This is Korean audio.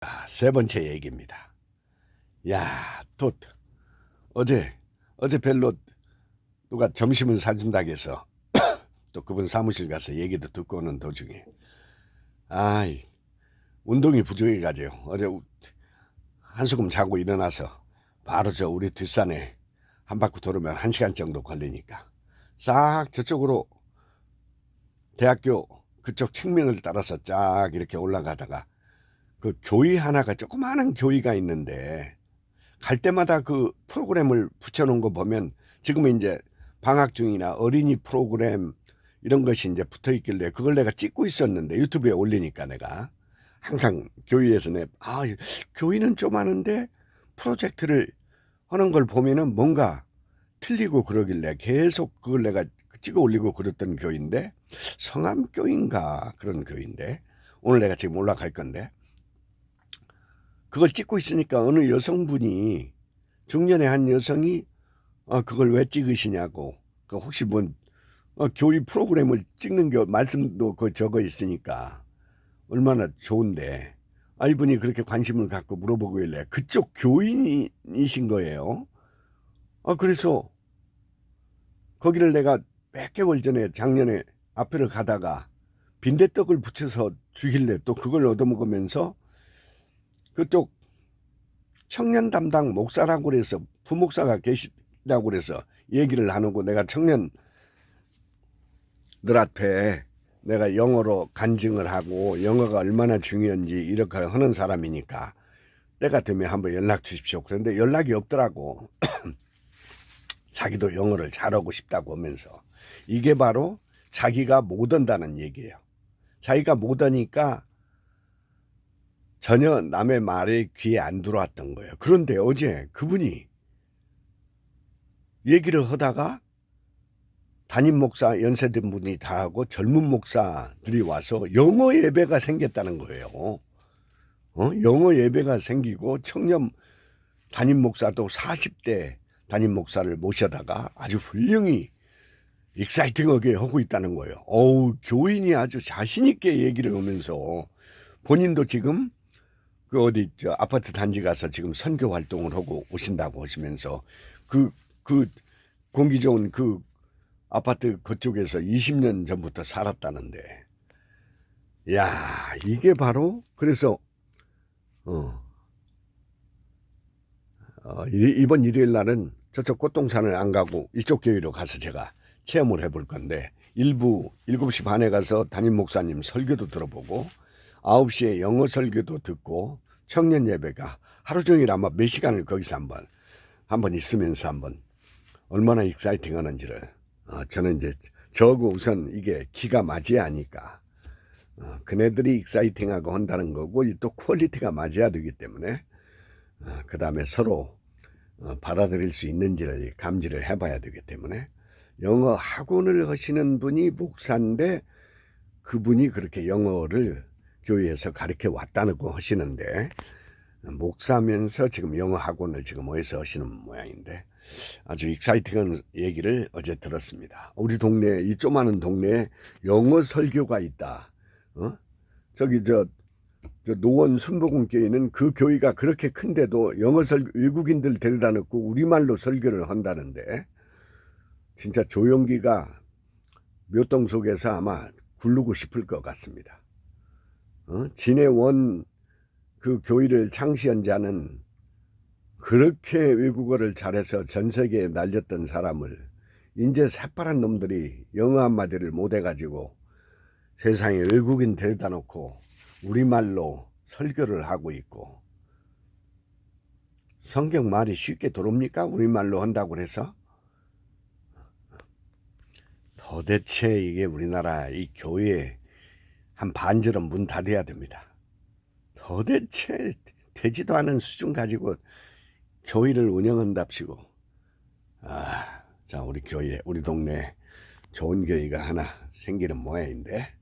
아, 세 번째 얘기입니다. 야, 또 어제 어제 별로 누가 점심을 사준다고 해서 또 그분 사무실 가서 얘기도 듣고 오는 도중에 아이 운동이 부족해가지고 어제 우- 한수금 자고 일어나서 바로 저 우리 뒷산에 한 바퀴 돌으면 한 시간 정도 걸리니까 싹 저쪽으로 대학교 그쪽 측면을 따라서 쫙 이렇게 올라가다가 그 교회 하나가 조그마한 교회가 있는데 갈 때마다 그 프로그램을 붙여놓은 거 보면 지금은 이제 방학 중이나 어린이 프로그램 이런 것이 이제 붙어 있길래 그걸 내가 찍고 있었는데 유튜브에 올리니까 내가. 항상 교회에서 내, 아, 교회는 좀 하는데 프로젝트를 하는 걸 보면은 뭔가 틀리고 그러길래 계속 그걸 내가 찍어 올리고 그랬던 교회인데 성암교인가 그런 교회인데 오늘 내가 지금 올라갈 건데 그걸 찍고 있으니까 어느 여성분이 중년의 한 여성이 어, 그걸 왜 찍으시냐고 그 혹시 뭔 어, 교회 프로그램을 찍는 게 말씀도 그 적어 있으니까 얼마나 좋은데 아 이분이 그렇게 관심을 갖고 물어보길래 그쪽 교인이신 거예요. 아 그래서 거기를 내가 몇 개월 전에 작년에 앞에를 가다가 빈대떡을 붙여서 주길래 또 그걸 얻어먹으면서 그쪽 청년 담당 목사라고 그래서 부목사가 계시다고 그래서 얘기를 나누고 내가 청년들 앞에 내가 영어로 간증을 하고 영어가 얼마나 중요한지 이렇게 하는 사람이니까 때가 되면 한번 연락 주십시오. 그런데 연락이 없더라고. 자기도 영어를 잘하고 싶다고 하면서 이게 바로 자기가 못 한다는 얘기예요. 자기가 못 하니까 전혀 남의 말에 귀에 안 들어왔던 거예요. 그런데 어제 그분이 얘기를 하다가 담임 목사 연세된 분이 다 하고 젊은 목사들이 와서 영어 예배가 생겼다는 거예요. 어? 영어 예배가 생기고 청년 담임 목사도 40대 담임 목사를 모셔다가 아주 훌륭히 익사이팅하게 하고 있다는 거예요. 어우, 교인이 아주 자신있게 얘기를 하면서 본인도 지금 그 어디 저 아파트 단지 가서 지금 선교 활동을 하고 오신다고 하시면서 그, 그 공기 좋은 그 아파트 그쪽에서 20년 전부터 살았다는데. 야, 이게 바로 그래서 어, 어, 이- 이번 일요일 날은 저쪽 꽃동산을 안 가고 이쪽 교회로 가서 제가 체험을 해볼 건데 일부 7시 반에 가서 담임 목사님 설교도 들어보고 9시에 영어 설교도 듣고 청년 예배가 하루 종일 아마 몇 시간을 거기서 한번 한번 있으면서 한번 얼마나 익사이팅 하는지를 어, 저는 이제 저거 우선 이게 기가 맞아야 하니까 어, 그네들이 익사이팅하고 한다는 거고 이또 퀄리티가 맞아야 되기 때문에 그 다음에 서로 어, 받아들일 수 있는지를 감지를 해봐야 되기 때문에 영어 학원을 하시는 분이 목사인데 그분이 그렇게 영어를 교회에서 가르쳐 왔다고 하시는데 목사면서 지금 영어 학원을 지금 어디서 하시는 모양인데 아주 익사이팅한 얘기를 어제 들었습니다. 우리 동네 이 조그마한 동네에 영어 설교가 있다. 어? 저기 저, 저 노원 순복음교회 는 그 교회가 그렇게 큰데도 영어 설 외국인들 데려다 놓고 우리말로 설교를 한다는데 진짜 조용기가 묘동 속에서 아마 굴르고 싶을 것 같습니다. 어? 진해원 그 교회를 창시한 자는 그렇게 외국어를 잘해서 전 세계에 날렸던 사람을 이제 새파란 놈들이 영어 한마디를 못해가지고 세상에 외국인 데려다 놓고 우리말로 설교를 하고 있고 성경 말이 쉽게 들어옵니까? 우리말로 한다고 해서 도대체 이게 우리나라 이 교회 한 반절은 문 닫아야 됩니다. 도대체 되지도 않은 수준 가지고 교회를 운영한답시고 아, 자 우리 교회 우리 동네 좋은 교회가 하나 생기는 모양인데